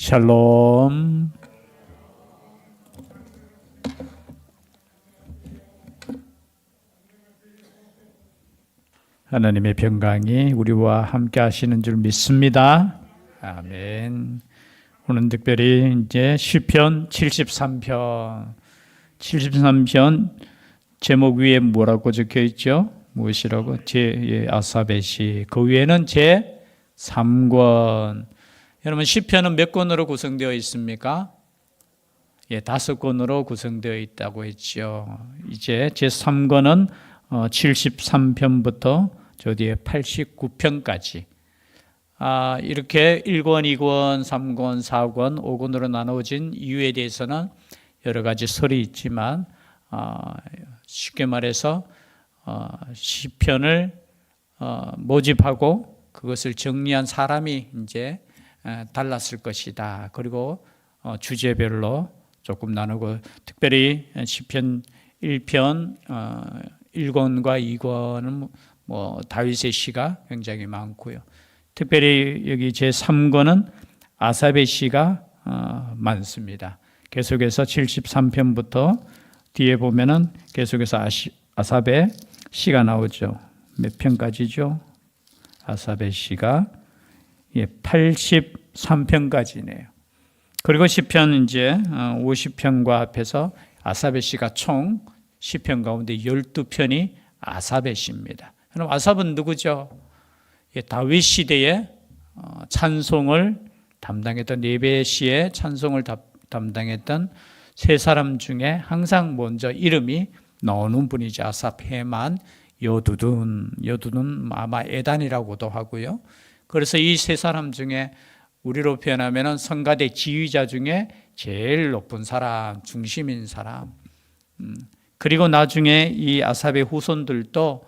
샬롬. 하나님의 평강이 우리와 함께 하시는 줄 믿습니다. 아멘. 오늘 특별히 이제 시편 73편 73편 제목 위에 뭐라고 적혀 있죠? 무엇이라고? 제 예, 아사베 시. 그 위에는 제 3권. 여러분 시편은 몇 권으로 구성되어 있습니까? 예, 다섯 권으로 구성되어 있다고 했죠. 이제 제 3권은 73편부터 저 뒤에 89편까지 아, 이렇게 1권, 2권, 3권, 4권, 5권으로 나누어진 이유에 대해서는 여러 가지 설이 있지만 아, 쉽게 말해서 어, 시편을 어, 모집하고 그것을 정리한 사람이 이제 에, 달랐을 것이다. 그리고 어, 주제별로 조금 나누고 특별히 시편 1편 어, 1권과 2권은 뭐 다윗의 시가 굉장히 많고요. 특별히 여기 제 3권은 아삽의 시가 어, 많습니다. 계속해서 73편부터 뒤에 보면은 계속해서 아삽의 시가 나오죠. 몇 편까지죠? 아삽의 시가 예, 83편까지네요. 그리고 시편 이제 50편과 합해서 아삽의 시가 총 10편 가운데 12편이 아삽의 시입니다. 그럼 아삽은 누구죠? 예, 다윗 시대에 어, 찬송을 담당했던 예배 시에 찬송을 담당했던 세 사람 중에 항상 먼저 이름이 나오는 분이죠. 아삽, 헤만, 여두둔, 여두둔 아마 에단이라고도 하고요. 그래서 이 세 사람 중에 우리로 표현하면 성가대 지휘자 중에 제일 높은 사람, 중심인 사람. 음, 그리고 나중에 이 아삽의 후손들도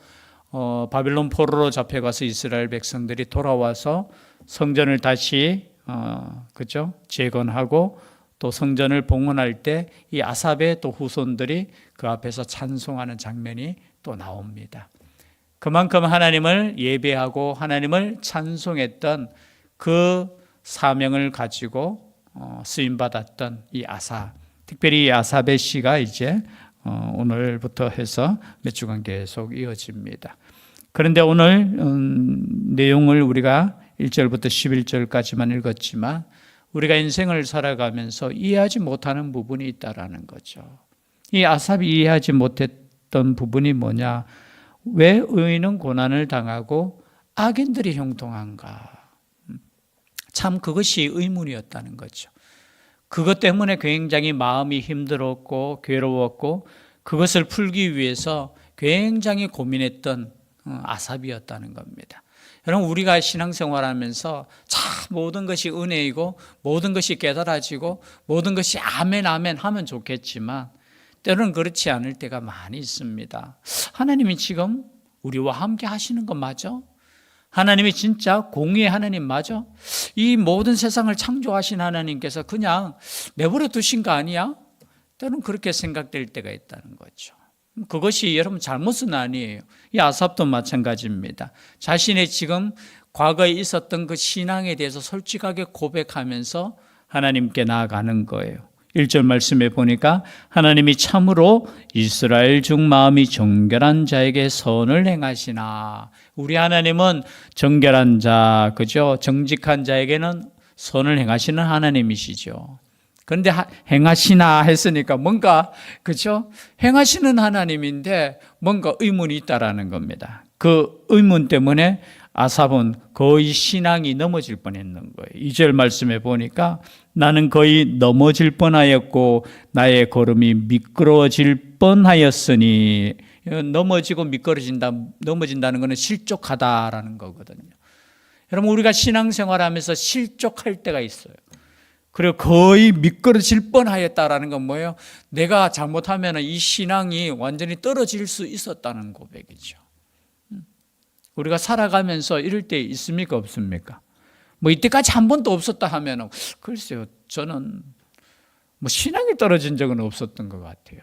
어, 바빌론 포로로 잡혀가서 이스라엘 백성들이 돌아와서 성전을 다시 어, 그죠 재건하고 또 성전을 봉헌할 때 이 아삽의 또 후손들이 그 앞에서 찬송하는 장면이 또 나옵니다. 그만큼 하나님을 예배하고 하나님을 찬송했던 그 사명을 가지고 어, 쓰임 받았던 이 아사, 특별히 이 아삽의 시가 이제 어, 오늘부터 해서 몇 주간 계속 이어집니다. 그런데 오늘 음, 내용을 우리가 1절부터 11절까지만 읽었지만 우리가 인생을 살아가면서 이해하지 못하는 부분이 있다라는 거죠. 이 아삽이 이해하지 못했던 부분이 뭐냐? 왜 의인은 고난을 당하고 악인들이 형통한가? 참 그것이 의문이었다는 거죠. 그것 때문에 굉장히 마음이 힘들었고 괴로웠고 그것을 풀기 위해서 굉장히 고민했던 어, 아삽이었다는 겁니다. 여러분 우리가 신앙생활하면서 참 모든 것이 은혜이고 모든 것이 깨달아지고 모든 것이 아멘 아멘 하면 좋겠지만 때로는 그렇지 않을 때가 많이 있습니다. 하나님이 지금 우리와 함께 하시는 것 맞아? 하나님이 진짜 공의의 하나님 맞아? 이 모든 세상을 창조하신 하나님께서 그냥 내버려 두신 거 아니야? 때로는 그렇게 생각될 때가 있다는 거죠. 그것이 여러분 잘못은 아니에요. 이 아삽도 마찬가지입니다. 자신의 지금 과거에 있었던 그 신앙에 대해서 솔직하게 고백하면서 하나님께 나아가는 거예요. 1절 말씀에 보니까 하나님이 참으로 이스라엘 중 마음이 정결한 자에게 선을 행하시나. 우리 하나님은 정결한 자, 그죠? 정직한 자에게는 선을 행하시는 하나님이시죠. 그런데 행하시나 했으니까 뭔가 그죠? 행하시는 하나님인데 뭔가 의문이 있다라는 겁니다. 그 의문 때문에 아삽은 거의 신앙이 넘어질 뻔했는 거예요. 2절 말씀에 보니까 나는 거의 넘어질 뻔하였고 나의 걸음이 미끄러워질 뻔하였으니 넘어지고 미끄러진다 넘어진다는 것은 실족하다라는 거거든요. 여러분 우리가 신앙생활하면서 실족할 때가 있어요. 그리고 거의 미끄러질 뻔하였다라는 건 뭐예요? 내가 잘못하면 이 신앙이 완전히 떨어질 수 있었다는 고백이죠. 음. 우리가 살아가면서 이럴 때 있습니까? 없습니까? 뭐 이때까지 한 번도 없었다 하면 글쎄요, 저는 뭐 신앙이 떨어진 적은 없었던 것 같아요.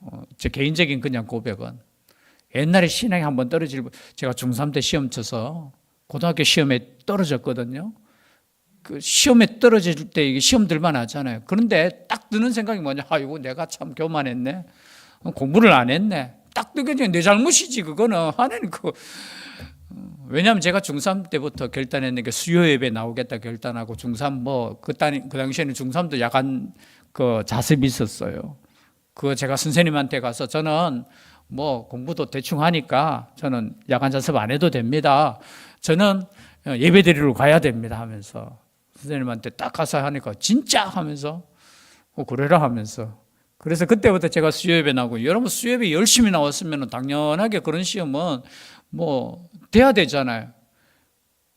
어, 제 개인적인 그냥 고백은 옛날에 신앙이 한 번 떨어질 제가 중3 때 시험 쳐서 고등학교 시험에 떨어졌거든요. 그 시험에 떨어질 때 이게 시험 들만 하잖아요. 그런데 딱 드는 생각이 뭐냐? 아이고 내가 참 교만했네. 어, 공부를 안 했네. 딱 뜨게 내 잘못이지 그거는 하나님 그 왜냐하면 제가 중3 때부터 결단했는 게 수요 예배 나오겠다 결단하고 중3 뭐그 그 당시에는 중3도 약간 그 자습이 있었어요. 그거 제가 선생님한테 가서 저는 뭐 공부도 대충 하니까 저는 야간 자습 안 해도 됩니다. 저는 예배 드리러 가야 됩니다 하면서 선생님한테 딱 가서 하니까 진짜 하면서 어, 그래라 하면서 그래서 그때부터 제가 수요예배 나오고 여러분 수요예배 열심히 나왔으면 당연하게 그런 시험은 뭐 돼야 되잖아요.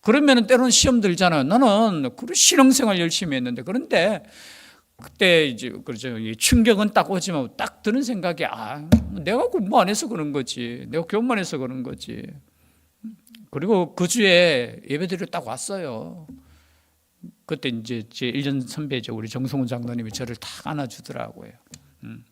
그러면 때로는 시험 들잖아요. 나는 신앙생활 열심히 했는데 그런데 그때 이제 그렇죠. 이 충격은 딱 오지만 딱 드는 생각이 아 내가 공부 안 해서 그런 거지. 내가 교만 해서 그런 거지. 그리고 그 주에 예배드리러 딱 왔어요. 그때 이제 제 1년 선배죠. 우리 정성훈 장로님이 저를 딱 안아주더라고요. 음.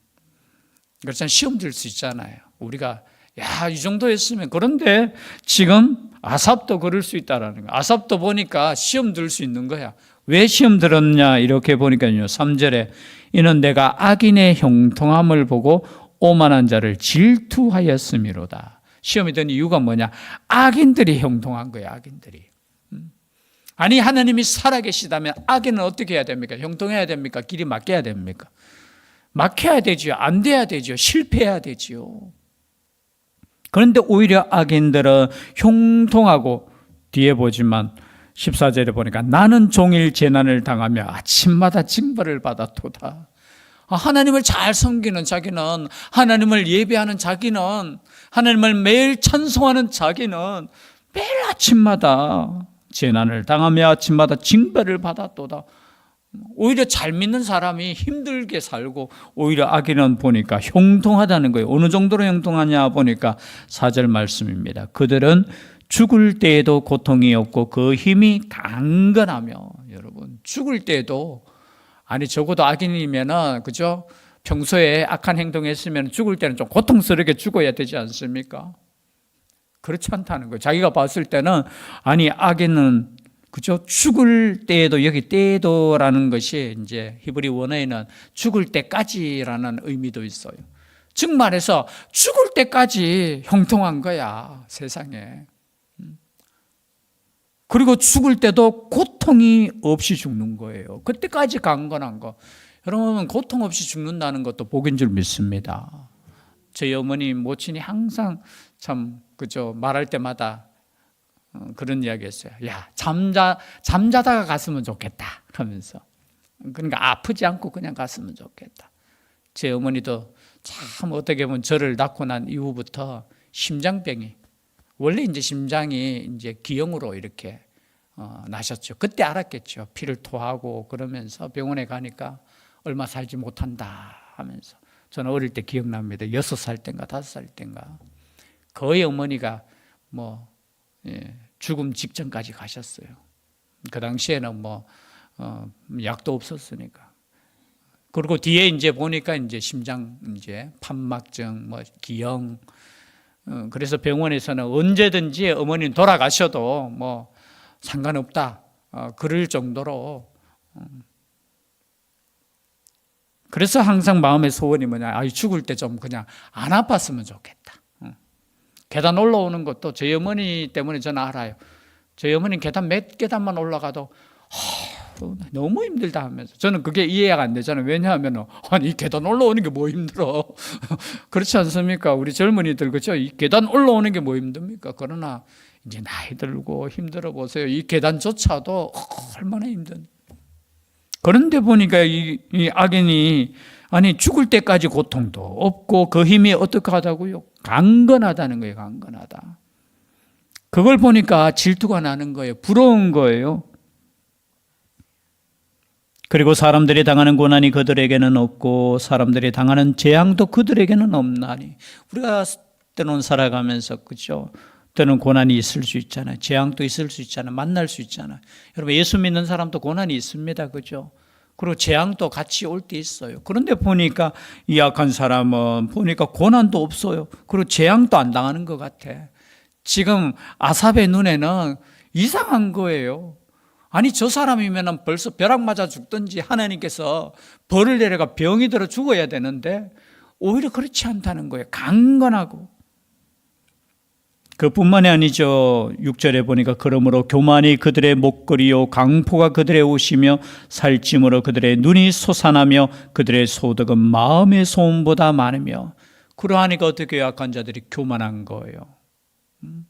그렇잖아요. 시험 들 수 있잖아요. 우리가 야, 이 정도 했으면 그런데 지금 아삽도 그럴 수 있다라는 거. 아삽도 보니까 시험 들 수 있는 거야. 왜 시험 들었냐 이렇게 보니까요. 3절에 이는 내가 악인의 형통함을 보고 오만한 자를 질투하였음이로다. 시험이 든 이유가 뭐냐? 악인들이 형통한 거야, 악인들이. 음. 아니 하나님이 살아계시다면 악인은 어떻게 해야 됩니까? 형통해야 됩니까? 길이 막혀야 됩니까? 막혀야 되지요. 안 돼야 되지요. 실패해야 되지요. 그런데 오히려 악인들은 형통하고 뒤에 보지만 14절에 보니까 나는 종일 재난을 당하며 아침마다 징벌을 받았도다. 아, 하나님을 잘 섬기는 자기는 하나님을 예배하는 자기는 하나님을 매일 찬송하는 자기는 매일 아침마다 재난을 당하며 아침마다 징벌을 받았도다. 오히려 잘 믿는 사람이 힘들게 살고 오히려 악인은 보니까 형통하다는 거예요. 어느 정도로 형통하냐 보니까 사절 말씀입니다. 그들은 죽을 때에도 고통이 없고 그 힘이 강건하며 여러분 죽을 때에도 아니 적어도 악인이면은 그죠? 평소에 악한 행동했으면 죽을 때는 좀 고통스럽게 죽어야 되지 않습니까? 그렇지 않다는 거예요. 자기가 봤을 때는 아니 악인은 그죠? 죽을 때에도 여기 때에도라는 것이 이제 히브리 원어에는 죽을 때까지라는 의미도 있어요. 즉 말해서 죽을 때까지 형통한 거야 세상에. 그리고 죽을 때도 고통이 없이 죽는 거예요. 그때까지 강건한 거. 여러분 고통 없이 죽는다는 것도 복인 줄 믿습니다. 저희 어머니 모친이 항상 참 그죠 말할 때마다 어, 그런 이야기했어요. 야 잠자 잠자다가 갔으면 좋겠다 하면서 그러니까 아프지 않고 그냥 갔으면 좋겠다. 제 어머니도 참 어떻게 보면 저를 낳고 난 이후부터 심장병이 원래 이제 심장이 이제 기형으로 이렇게 어, 나셨죠. 그때 알았겠죠. 피를 토하고 그러면서 병원에 가니까 얼마 살지 못한다 하면서 저는 어릴 때 기억납니다. 여섯 살 때인가 다섯 살 때인가 거의 어머니가 뭐 예, 죽음 직전까지 가셨어요. 그 당시에는 뭐 어, 약도 없었으니까. 그리고 뒤에 이제 보니까 이제 심장 이제 판막증, 뭐 기형. 어, 그래서 병원에서는 언제든지 어머니 돌아가셔도 뭐 상관없다. 어, 그럴 정도로. 음. 그래서 항상 마음의 소원이 뭐냐. 아, 죽을 때 좀 그냥 안 아팠으면 좋겠다. 계단 올라오는 것도 저희 어머니 때문에 저는 알아요. 저희 어머니 계단 몇 계단만 올라가도 너무 힘들다 하면서 저는 그게 이해가 안 되잖아요. 왜냐하면 아니 계단 올라오는 게 뭐 힘들어 그렇지 않습니까? 우리 젊은이들 그죠? 이 계단 올라오는 게 뭐 힘듭니까? 그러나 이제 나이 들고 힘들어 보세요. 이 계단조차도 얼마나 힘든. 그런데 보니까 이, 이 악인이 아니 죽을 때까지 고통도 없고 그 힘이 어떻게 하다고요? 강건하다는 거예요. 강건하다. 그걸 보니까 질투가 나는 거예요. 부러운 거예요. 그리고 사람들이 당하는 고난이 그들에게는 없고 사람들이 당하는 재앙도 그들에게는 없나니 우리가 때론 살아가면서 그죠? 때는 고난이 있을 수 있잖아요. 재앙도 있을 수 있잖아요. 만날 수 있잖아요. 여러분 예수 믿는 사람도 고난이 있습니다. 그죠? 그리고 재앙도 같이 올 때 있어요. 그런데 보니까 이 약한 사람은 보니까 고난도 없어요. 그리고 재앙도 안 당하는 것 같아. 지금 아삽의 눈에는 이상한 거예요. 아니 저 사람이면 벌써 벼락 맞아 죽든지 하나님께서 벌을 내려가 병이 들어 죽어야 되는데 오히려 그렇지 않다는 거예요. 강건하고. 그뿐만이 아니죠. 6절에 보니까 그러므로 교만이 그들의 목걸이요 강포가 그들의 옷이며 살찜으로 그들의 눈이 솟아나며 그들의 소득은 마음의 소음보다 많으며 그러하니까 어떻게? 악한 자들이 교만한 거예요. 음?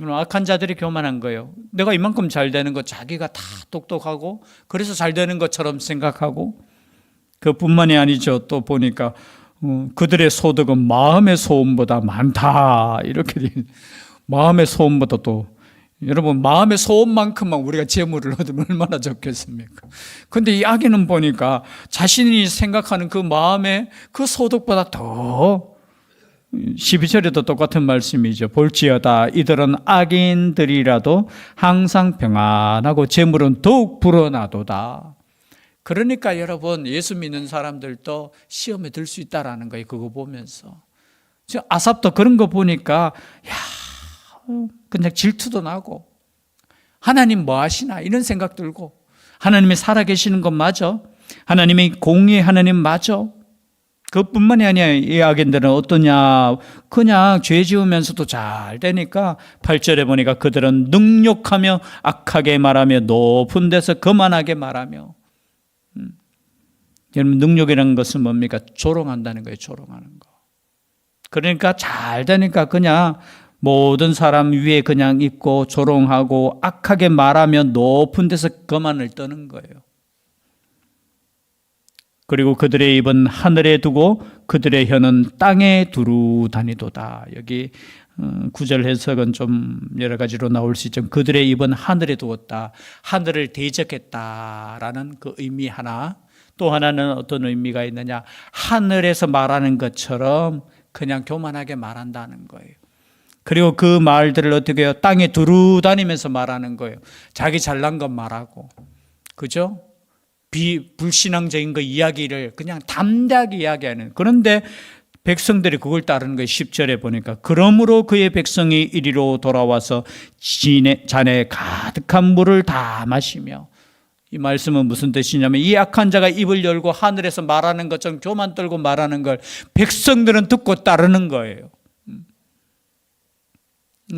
악한 자들이 교만한 거예요. 내가 이만큼 잘 되는 거 자기가 다 똑똑하고 그래서 잘 되는 것처럼 생각하고 그뿐만이 아니죠. 또 보니까 어, 그들의 소득은 마음의 소음보다 많다 이렇게 돼. 마음의 소음보다 또 여러분 마음의 소음만큼만 우리가 재물을 얻으면 얼마나 좋겠습니까? 근데 이 악인은 보니까 자신이 생각하는 그 마음의 그 소득보다 더 12절에도 똑같은 말씀이죠. 볼지어다 이들은 악인들이라도 항상 평안하고 재물은 더욱 불어나도다. 그러니까 여러분 예수 믿는 사람들도 시험에 들 수 있다라는 거예요. 그거 보면서. 저 아삽도 그런 거 보니까 야 그냥 질투도 나고 하나님 뭐 하시나 이런 생각 들고 하나님이 살아계시는 것 맞아? 하나님이 공의 하나님 맞아? 그뿐만이 아니야. 이 악인들은 어떠냐? 그냥 죄 지으면서도 잘 되니까 8절에 보니까 그들은 능욕하며 악하게 말하며 높은 데서 거만하게 말하며 음. 여러분 능력이라는 것은 뭡니까? 조롱한다는 거예요. 조롱하는 거. 그러니까 잘 되니까 그냥 모든 사람 위에 그냥 있고 조롱하고 악하게 말하며 높은 데서 거만을 떠는 거예요. 그리고 그들의 입은 하늘에 두고 그들의 혀는 땅에 두루 다니도다. 여기 어, 구절 해석은 좀 여러 가지로 나올 수 있지만 그들의 입은 하늘에 두었다. 하늘을 대적했다라는 그 의미 하나. 또 하나는 어떤 의미가 있느냐. 하늘에서 말하는 것처럼 그냥 교만하게 말한다는 거예요. 그리고 그 말들을 어떻게 해요? 땅에 두루 다니면서 말하는 거예요. 자기 잘난 것 말하고. 그죠? 비, 불신앙적인 그 이야기를 그냥 담대하게 이야기하는. 그런데 백성들이 그걸 따르는 거예요. 10절에 보니까. 그러므로 그의 백성이 이리로 돌아와서 지네, 잔에 가득한 물을 다 마시며 이 말씀은 무슨 뜻이냐면 이 악한 자가 입을 열고 하늘에서 말하는 것처럼 교만 떨고 말하는 걸 백성들은 듣고 따르는 거예요. 음,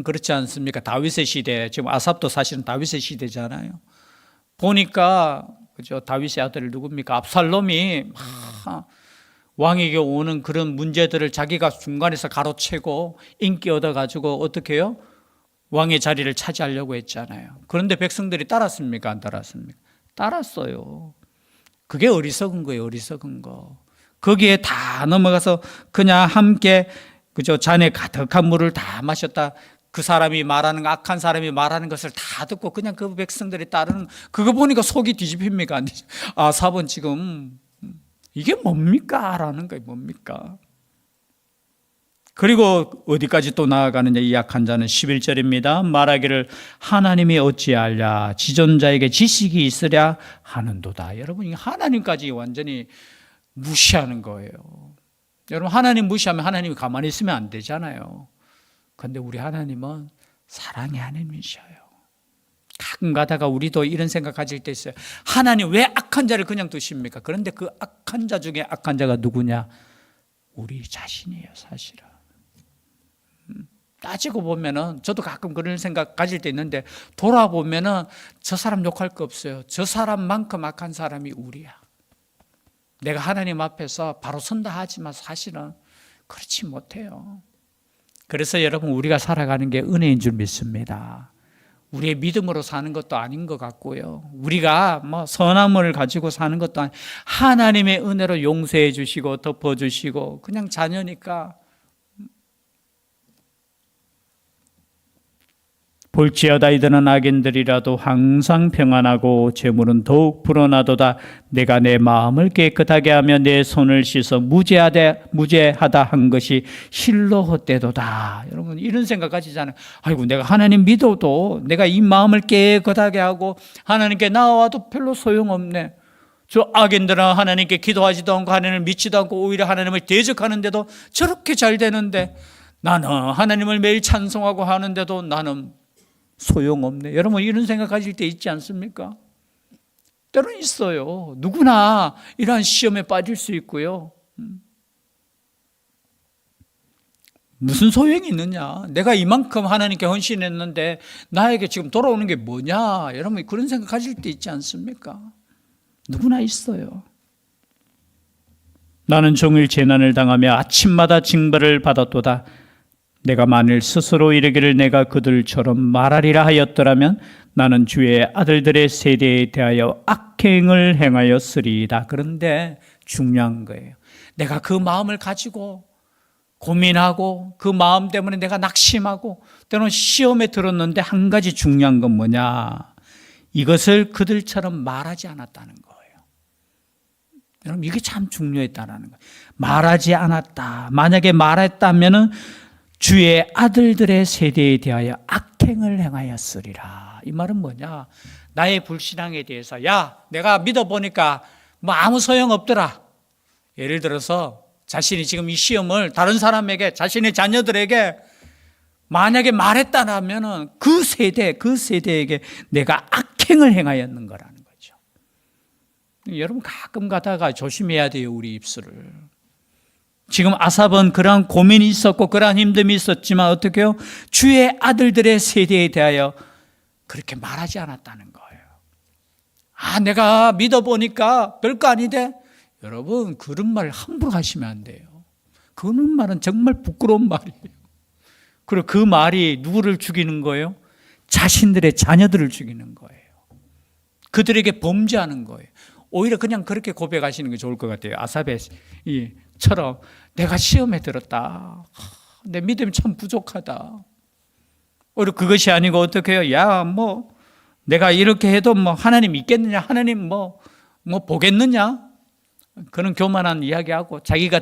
그렇지 않습니까? 다윗의 시대, 지금 아삽도 사실은 다윗의 시대잖아요. 보니까 그죠? 다윗의 아들 누굽니까? 압살롬이 막 왕에게 오는 그런 문제들을 자기가 중간에서 가로채고 인기 얻어가지고 어떻게 해요? 왕의 자리를 차지하려고 했잖아요. 그런데 백성들이 따랐습니까? 안 따랐습니까? 따랐어요. 그게 어리석은 거예요, 어리석은 거. 거기에 다 넘어가서 그냥 함께 그죠? 잔에 가득한 물을 다 마셨다. 그 사람이 말하는 악한 사람이 말하는 것을 다 듣고 그냥 그 백성들이 따르는 그거 보니까 속이 뒤집힙니까? 아, 사본 지금 이게 뭡니까? 라는 거예요. 뭡니까? 그리고 어디까지 또 나아가느냐 이 약한 자는 11절입니다. 말하기를 하나님이 어찌하랴 지존자에게 지식이 있으랴 하는도다. 여러분 이 하나님까지 완전히 무시하는 거예요. 여러분 하나님 무시하면 하나님이 가만히 있으면 안 되잖아요. 근데 우리 하나님은 사랑의 하나님이셔요. 가끔 가다가 우리도 이런 생각 가질 때 있어요. 하나님 왜 악한 자를 그냥 두십니까? 그런데 그 악한 자 중에 악한 자가 누구냐? 우리 자신이에요, 사실은. 음, 따지고 보면은 저도 가끔 그런 생각 가질 때 있는데 돌아보면은 저 사람 욕할 거 없어요. 저 사람만큼 악한 사람이 우리야. 내가 하나님 앞에서 바로 선다 하지만 사실은 그렇지 못해요. 그래서 여러분 우리가 살아가는 게 은혜인 줄 믿습니다. 우리의 믿음으로 사는 것도 아닌 것 같고요. 우리가 뭐 선함을 가지고 사는 것도 아니 하나님의 은혜로 용서해 주시고 덮어 주시고 그냥 자녀니까 볼지어다 이들은 악인들이라도 항상 평안하고 재물은 더욱 불어나도다. 내가 내 마음을 깨끗하게 하며 내 손을 씻어 무죄하다 무죄하다 한 것이 실로 헛되도다. 여러분 이런 생각 가지잖아요 아이고 내가 하나님 믿어도 내가 이 마음을 깨끗하게 하고 하나님께 나와도 별로 소용없네. 저 악인들은 하나님께 기도하지도 않고 하나님을 믿지도 않고 오히려 하나님을 대적하는데도 저렇게 잘 되는데 나는 하나님을 매일 찬송하고 하는데도 나는 소용없네. 여러분 이런 생각하실 때 있지 않습니까? 때로는 있어요. 누구나 이러한 시험에 빠질 수 있고요. 음. 무슨 소용이 있느냐? 내가 이만큼 하나님께 헌신했는데 나에게 지금 돌아오는 게 뭐냐? 여러분 그런 생각하실 때 있지 않습니까? 누구나 있어요. 나는 종일 재난을 당하며 아침마다 징벌을 받았도다. 내가 만일 스스로 이르기를 내가 그들처럼 말하리라 하였더라면 나는 주의 아들들의 세대에 대하여 악행을 행하였으리이다. 그런데 중요한 거예요. 내가 그 마음을 가지고 고민하고 그 마음 때문에 내가 낙심하고 때로는 시험에 들었는데 한 가지 중요한 건 뭐냐? 이것을 그들처럼 말하지 않았다는 거예요. 여러분 이게 참 중요했다라는 거예요. 말하지 않았다. 만약에 말했다면은 주의 아들들의 세대에 대하여 악행을 행하였으리라. 이 말은 뭐냐? 나의 불신앙에 대해서 야, 내가 믿어 보니까 뭐 아무 소용 없더라. 예를 들어서 자신이 지금 이 시험을 다른 사람에게 자신의 자녀들에게 만약에 말했다라면은 그 세대 그 세대에게 내가 악행을 행하였는 거라는 거죠. 여러분 가끔 가다가 조심해야 돼요 우리 입술을. 지금 아삽은 그러한 고민이 있었고 그러한 힘듦이 있었지만 어떻게 요? 주의 아들들의 세대에 대하여 그렇게 말하지 않았다는 거예요. 아 내가 믿어보니까 별거 아니대. 여러분 그런 말 함부로 하시면 안 돼요. 그런 말은 정말 부끄러운 말이에요. 그리고 그 말이 누구를 죽이는 거예요? 자신들의 자녀들을 죽이는 거예요. 그들에게 범죄하는 거예요. 오히려 그냥 그렇게 고백하시는 게 좋을 것 같아요. 아사베 처럼 내가 시험에 들었다. 내 믿음이 참 부족하다. 오히려 그것이 아니고 어떻게 해요? 야, 뭐 내가 이렇게 해도 뭐 하나님 있겠느냐? 하나님 뭐, 뭐 보겠느냐? 그런 교만한 이야기하고 자기가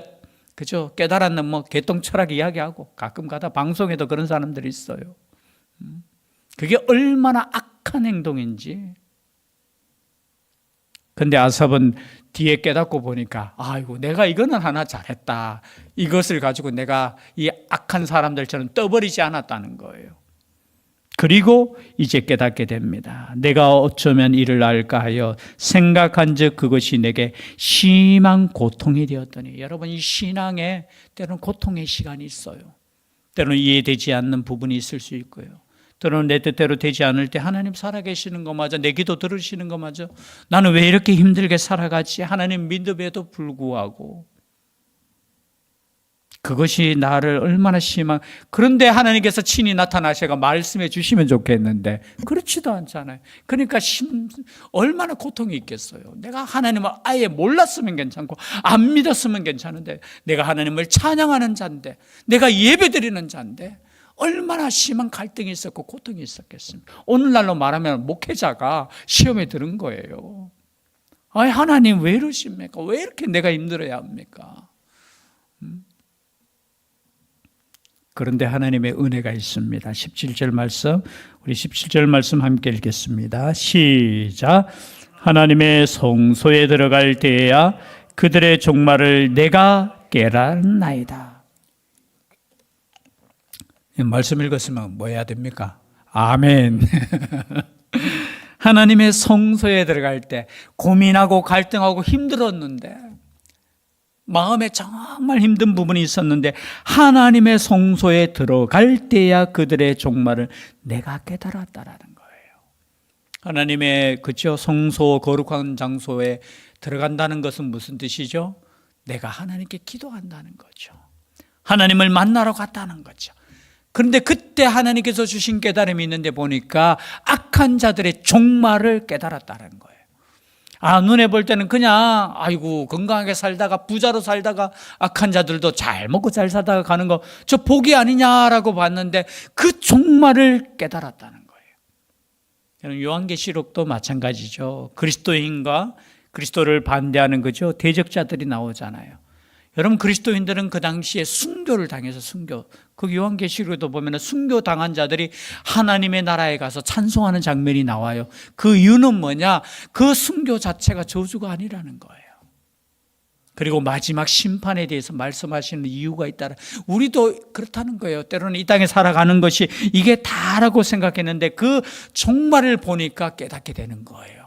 그죠 깨달았는 뭐 개똥 철학 이야기하고 가끔 가다 방송에도 그런 사람들이 있어요. 음. 그게 얼마나 악한 행동인지. 근데 아삽은 뒤에 깨닫고 보니까 아이고 내가 이거는 하나 잘했다. 이것을 가지고 내가 이 악한 사람들처럼 떠버리지 않았다는 거예요. 그리고 이제 깨닫게 됩니다. 내가 어쩌면 이를 알까 하여 생각한 즉 그것이 내게 심한 고통이 되었더니 여러분 이 신앙에 때로는 고통의 시간이 있어요. 때로는 이해되지 않는 부분이 있을 수 있고요. 때로는 내 뜻대로 되지 않을 때 하나님 살아계시는 것마저 내 기도 들으시는 것마저 나는 왜 이렇게 힘들게 살아가지? 하나님 믿음에도 불구하고 그것이 나를 얼마나 심한 그런데 하나님께서 친히 나타나셔가 말씀해 주시면 좋겠는데 그렇지도 않잖아요. 그러니까 심, 얼마나 고통이 있겠어요. 내가 하나님을 아예 몰랐으면 괜찮고 안 믿었으면 괜찮은데 내가 하나님을 찬양하는 자인데 내가 예배드리는 자인데 얼마나 심한 갈등이 있었고 고통이 있었겠습니까? 오늘날로 말하면 목회자가 시험에 들은 거예요. 아 하나님 왜 이러십니까? 왜 이렇게 내가 힘들어야 합니까? 음? 그런데 하나님의 은혜가 있습니다. 17절 말씀, 우리 17절 말씀 함께 읽겠습니다. 시작. 하나님의 성소에 들어갈 때에야 그들의 종말을 내가 깨달나이다. 말씀 읽었으면 뭐 해야 됩니까? 아멘. 하나님의 성소에 들어갈 때 고민하고 갈등하고 힘들었는데 마음에 정말 힘든 부분이 있었는데 하나님의 성소에 들어갈 때야 그들의 종말을 내가 깨달았다라는 거예요. 하나님의 그죠 성소 거룩한 장소에 들어간다는 것은 무슨 뜻이죠? 내가 하나님께 기도한다는 거죠. 하나님을 만나러 갔다는 거죠. 그런데 그때 하나님께서 주신 깨달음이 있는데 보니까 악한 자들의 종말을 깨달았다는 거예요. 아, 눈에 볼 때는 그냥, 아이고, 건강하게 살다가, 부자로 살다가, 악한 자들도 잘 먹고 잘 살다가 가는 거, 저 복이 아니냐라고 봤는데, 그 종말을 깨달았다는 거예요. 요한계시록도 마찬가지죠. 그리스도인과 그리스도를 반대하는 거죠. 대적자들이 나오잖아요. 여러분 그리스도인들은 그 당시에 순교를 당해서 순교. 그 요한계시록에도 보면 순교 당한 자들이 하나님의 나라에 가서 찬송하는 장면이 나와요. 그 이유는 뭐냐? 그 순교 자체가 저주가 아니라는 거예요. 그리고 마지막 심판에 대해서 말씀하시는 이유가 있다. 우리도 그렇다는 거예요. 때로는 이 땅에 살아가는 것이 이게 다라고 생각했는데 그 종말을 보니까 깨닫게 되는 거예요.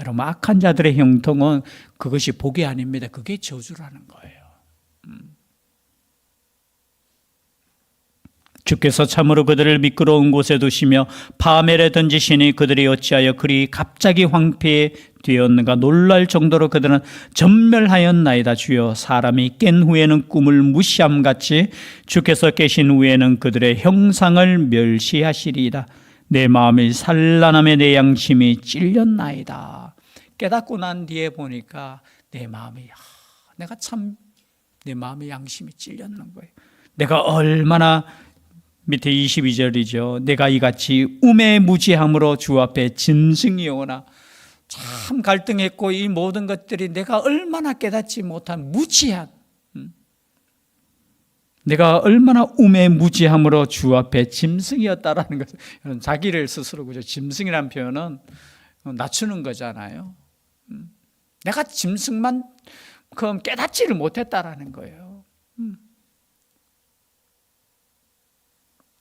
여러분, 악한 자들의 형통은 그것이 복이 아닙니다. 그게 저주라는 거예요. 주께서 참으로 그들을 미끄러운 곳에 두시며 파멸에 던지시니 그들이 어찌하여 그리 갑자기 황폐에 되었는가 놀랄 정도로 그들은 전멸하였나이다. 주여 사람이 깬 후에는 꿈을 무시함 같이 주께서 깨신 후에는 그들의 형상을 멸시하시리이다. 내 마음이 산란함에 내 양심이 찔렸나이다. 깨닫고 난 뒤에 보니까 내 마음이 아, 내가 참 내 마음의 양심이 찔렸는 거예요 내가 얼마나 밑에 22절이죠. 내가 이같이 우매무지함으로 주 앞에 짐승이 오나 참 갈등했고 이 모든 것들이 내가 얼마나 깨닫지 못한 무지한 음. 내가 얼마나 우매무지함으로 주 앞에 짐승이었다라는 여러분, 자기를 스스로 그죠 짐승이라는 표현은 낮추는 거잖아요. 음. 내가 짐승만 그럼 깨닫지를 못했다라는 거예요. 음.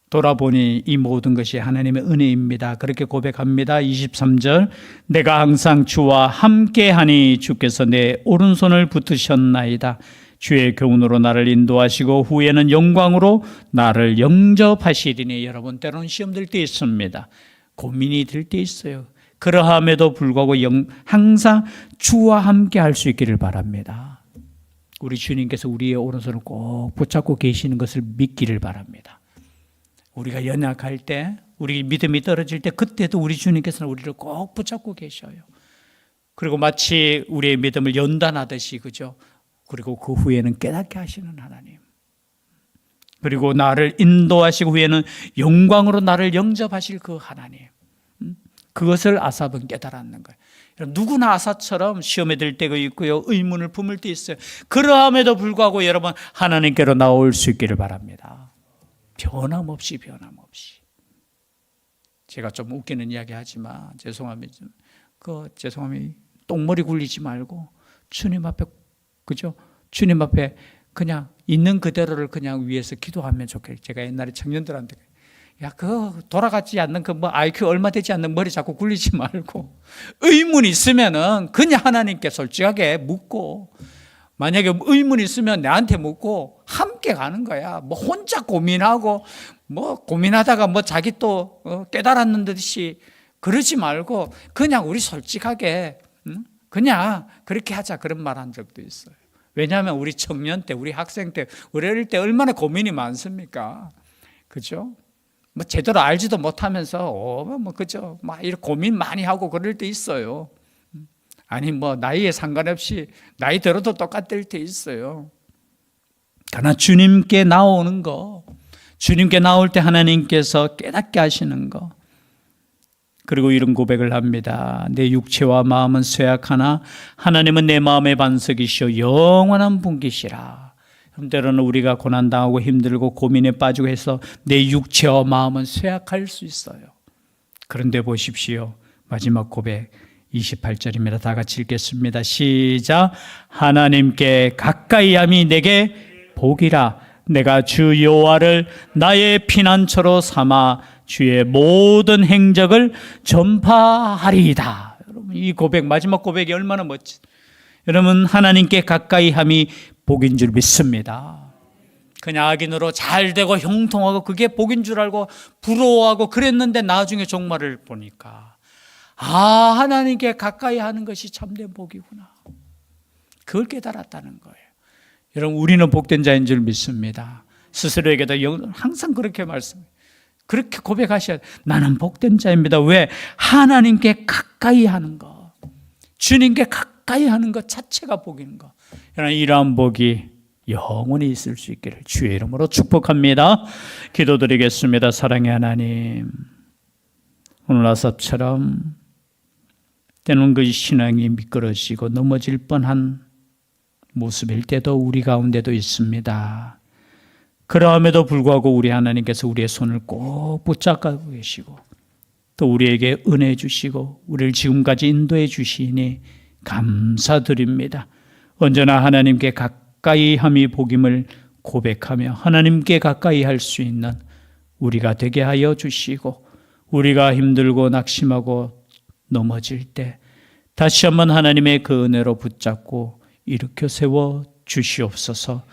돌아보니 이 모든 것이 하나님의 은혜입니다. 그렇게 고백합니다. 23절. 내가 항상 주와 함께하니 주께서 내 오른손을 붙으셨나이다. 주의 교훈으로 나를 인도하시고 후에는 영광으로 나를 영접하시리니 여러분 때로는 시험 들 때 있습니다. 고민이 들 때 있어요. 그러함에도 불구하고 영, 항상 주와 함께 할 수 있기를 바랍니다. 우리 주님께서 우리의 오른손을 꼭 붙잡고 계시는 것을 믿기를 바랍니다. 우리가 연약할 때, 우리 믿음이 떨어질 때, 그때도 우리 주님께서는 우리를 꼭 붙잡고 계셔요. 그리고 마치 우리의 믿음을 연단하듯이, 그죠? 그리고 그 후에는 깨닫게 하시는 하나님. 그리고 나를 인도하시고 후에는 영광으로 나를 영접하실 그 하나님. 음? 그것을 아삽은 깨달았는 거예요. 누구나 아사처럼 시험에 들 때가 있고요. 의문을 품을 때 있어요. 그러함에도 불구하고 여러분 하나님께로 나올 수 있기를 바랍니다. 변함없이 변함없이. 제가 좀 웃기는 이야기 하지만 죄송합니다. 그 죄송함이 똥머리 굴리지 말고 주님 앞에 그죠? 주님 앞에 그냥 있는 그대로를 그냥 위해서 기도하면 좋겠어요. 제가 옛날에 청년들한테 야, 그 돌아가지 않는 그 뭐 IQ 얼마 되지 않는 머리 자꾸 굴리지 말고 의문 있으면은 그냥 하나님께 솔직하게 묻고 만약에 의문 있으면 나한테 묻고 함께 가는 거야. 뭐 혼자 고민하고 뭐 고민하다가 뭐 자기 또 어, 깨달았는 듯이 그러지 말고 그냥 우리 솔직하게 그냥 그렇게 하자 그런 말 한 적도 있어요. 왜냐하면 우리 청년 때, 우리 학생 때, 우리 어릴 때 얼마나 고민이 많습니까? 그죠? 뭐 제대로 알지도 못하면서 어, 뭐 그죠? 막 이렇게 고민 많이 하고 그럴 때 있어요. 아니 뭐 나이에 상관없이 나이 들어도 똑같을 때 있어요. 그러나 주님께 나오는 거, 주님께 나올 때 하나님께서 깨닫게 하시는 거. 그리고 이런 고백을 합니다. 내 육체와 마음은 쇠약하나 하나님은 내 마음의 반석이시요 영원한 분기시라. 때로는 우리가 고난당하고 힘들고 고민에 빠지고 해서 내 육체와 마음은 쇠약할 수 있어요. 그런데 보십시오. 마지막 고백. 28절입니다. 다 같이 읽겠습니다. 시작. 하나님께 가까이 함이 내게 복이라. 내가 주 여호와를 나의 피난처로 삼아 주의 모든 행적을 전파하리이다. 여러분 이 고백 마지막 고백이 얼마나 멋지. 여러분 하나님께 가까이 함이 복인 줄 믿습니다. 그냥 악인으로 잘 되고 형통하고 그게 복인 줄 알고 부러워하고 그랬는데 나중에 종말을 보니까 아, 하나님께 가까이 하는 것이 참된 복이구나. 그걸 깨달았다는 거예요. 여러분, 우리는 복된 자인 줄 믿습니다. 스스로에게도 항상 그렇게 말씀해요. 그렇게 고백하셔야 돼. 나는 복된 자입니다. 왜? 하나님께 가까이 하는 거. 주님께 가까이 하는 것 자체가 복인 거. 이러한 복이 영원히 있을 수 있기를 주의 이름으로 축복합니다. 기도드리겠습니다. 사랑의 하나님. 오늘 아삽처럼 때는 그 신앙이 미끄러지고 넘어질 뻔한 모습일 때도 우리 가운데도 있습니다. 그러함에도 불구하고 우리 하나님께서 우리의 손을 꼭 붙잡고 계시고 또 우리에게 은혜 주시고 우리를 지금까지 인도해 주시니 감사드립니다. 언제나 하나님께 가까이 함이 복임을 고백하며 하나님께 가까이 할 수 있는 우리가 되게 하여 주시고 우리가 힘들고 낙심하고 넘어질 때 다시 한번 하나님의 그 은혜로 붙잡고 일으켜 세워 주시옵소서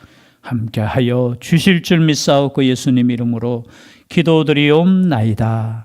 함께 하여 주실 줄 믿사옵고 예수님 이름으로 기도드리옵나이다.